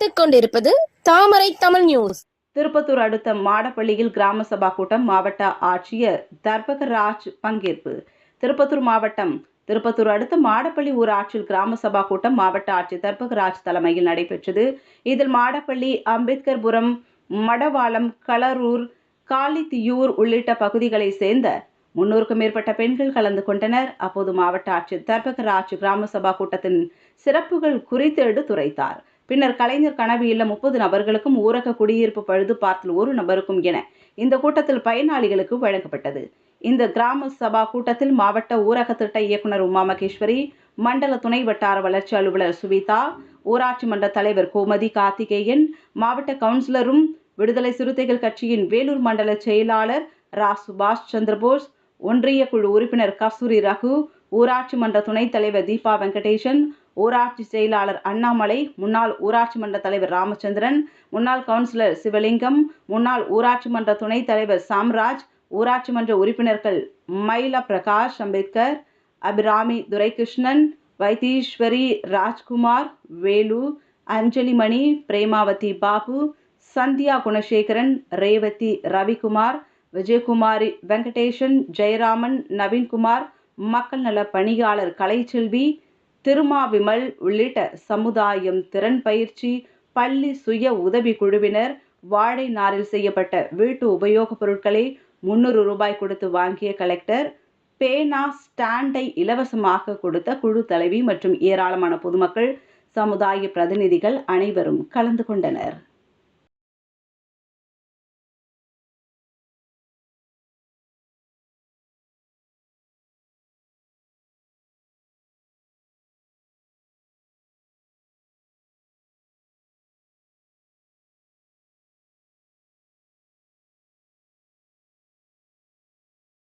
பார்த்துக் கொண்டிருப்பது தாமரை தமிழ் நியூஸ் திருப்பத்தூர் அடுத்த மாடப்பள்ளியில் கிராம சபா கூட்டம் மாவட்ட ஆட்சியர் தர்பகராஜ் பங்கேற்பு. திருப்பத்தூர் மாவட்டம் திருப்பத்தூர் அடுத்த மாடப்பள்ளி ஊராட்சியில் கிராம சபா கூட்டம் மாவட்ட ஆட்சியர் தர்பகராஜ் தலைமையில் நடைபெற்றது. இதில் மாடப்பள்ளி அம்பேத்கர்புரம் மடவாளம் களரூர் காலித்தியூர் உள்ளிட்ட பகுதிகளைச் சேர்ந்த முன்னூறுக்கும் மேற்பட்ட பெண்கள் கலந்து கொண்டனர். அப்போது மாவட்ட ஆட்சியர் தர்பகராஜ் கிராம சபா கூட்டத்தின் சிறப்புகள் குறித்து எடுத்துரைத்தார். பின்னர் கலைஞர் கனவு இல்ல முப்பது நபர்களுக்கும் ஊரக குடியிருப்பு பழுது பார்த்தல் ஒரு நபருக்கும் என இந்த கூட்டத்தில் பயனாளிகளுக்கு வழங்கப்பட்டது. இந்த கிராம சபா கூட்டத்தில் மாவட்ட ஊரக திட்ட இயக்குனர் உமா மகேஸ்வரி மண்டல துணை வட்டார வளர்ச்சி அலுவலர் சுவிதா ஊராட்சி மன்ற தலைவர் கோமதி கார்த்திகேயன் மாவட்ட கவுன்சிலரும் விடுதலை சிறுத்தைகள் கட்சியின் வேலூர் மண்டல செயலாளர் ரா சுபாஷ் சந்திரபோஸ் ஒன்றிய குழு உறுப்பினர் கஸ்தூரி ரகு ஊராட்சி மன்ற துணைத் தலைவர் தீபா வெங்கடேசன் ஊராட்சி செயலாளர் அண்ணாமலை முன்னாள் ஊராட்சி மன்ற தலைவர் ராமச்சந்திரன் முன்னாள் கவுன்சிலர் சிவலிங்கம் முன்னாள் ஊராட்சி மன்ற துணைத் தலைவர் சாம்ராஜ் ஊராட்சி மன்ற உறுப்பினர்கள் மயில பிரகாஷ் அம்பேத்கர் அபிராமி துரைகிருஷ்ணன் வைத்தீஸ்வரி ராஜ்குமார் வேலு அஞ்சலிமணி பிரேமாவதி பாபு சந்தியா குணசேகரன் ரேவதி ரவிக்குமார் விஜயகுமாரி வெங்கடேஷன் ஜெயராமன் நவீன்குமார் மக்கள் நல பணியாளர் கலைச்செல்வி திருமாவிமல் உள்ளிட்ட சமுதாயம் திறன் பயிற்சி பள்ளி சுய உதவி குழுவினர் வாழை நாரில் செய்யப்பட்ட வீட்டு உபயோகப் பொருட்களை முன்னூறு ரூபாய் கொடுத்து வாங்கிய கலெக்டர் பேனா ஸ்டாண்டை இலவசமாக கொடுத்த குழு தலைவி மற்றும் ஏராளமான பொதுமக்கள் சமுதாய பிரதிநிதிகள் அனைவரும் கலந்து கொண்டனர்.